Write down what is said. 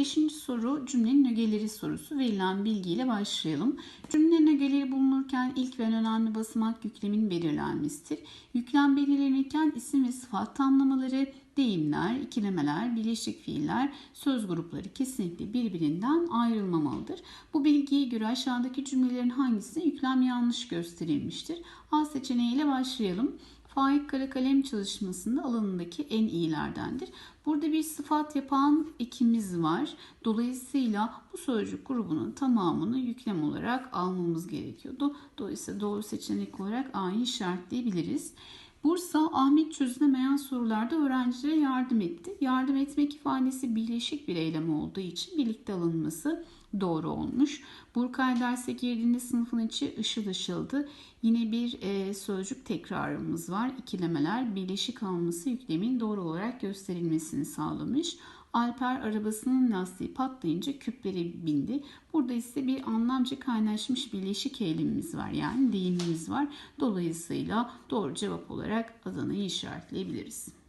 Beşinci soru cümlenin ögeleri sorusu. Verilen bilgiyle başlayalım. Cümlenin ögeleri bulunurken ilk ve önemli basamak yüklemin belirlenmesidir. Yüklem belirlenirken isim ve sıfat tamlamaları, deyimler, ikilemeler, birleşik fiiller, söz grupları kesinlikle birbirinden ayrılmamalıdır. Bu bilgiye göre aşağıdaki cümlelerin hangisinde yüklem yanlış gösterilmiştir? A seçeneğiyle başlayalım. Faik kara kalem çalışmasında alanındaki en iyilerdendir. Burada bir sıfat yapan ekimiz var. Dolayısıyla bu sözcük grubunun tamamını yüklem olarak almamız gerekiyordu. Dolayısıyla doğru seçenek olarak A'yı işaretleyebiliriz. Bursa Ahmet çözülemeyen sorularda öğrencilere yardım etti. Yardım etmek ifadesi birleşik bir eylem olduğu için birlikte alınması doğru olmuş. Burkay derse girdiğinde sınıfın içi ışıl ışıldı. Yine bir e, sözcük tekrarımız var. İkilemeler birleşik alması yüklemin doğru olarak gösterilmesini sağlamış. Alper arabasının lastiği patlayınca küplere bindi. Burada ise bir anlamca kaynaşmış birleşik eylemimiz var. Yani deyimimiz var. Dolayısıyla doğru cevap olarak Adana'yı işaretleyebiliriz.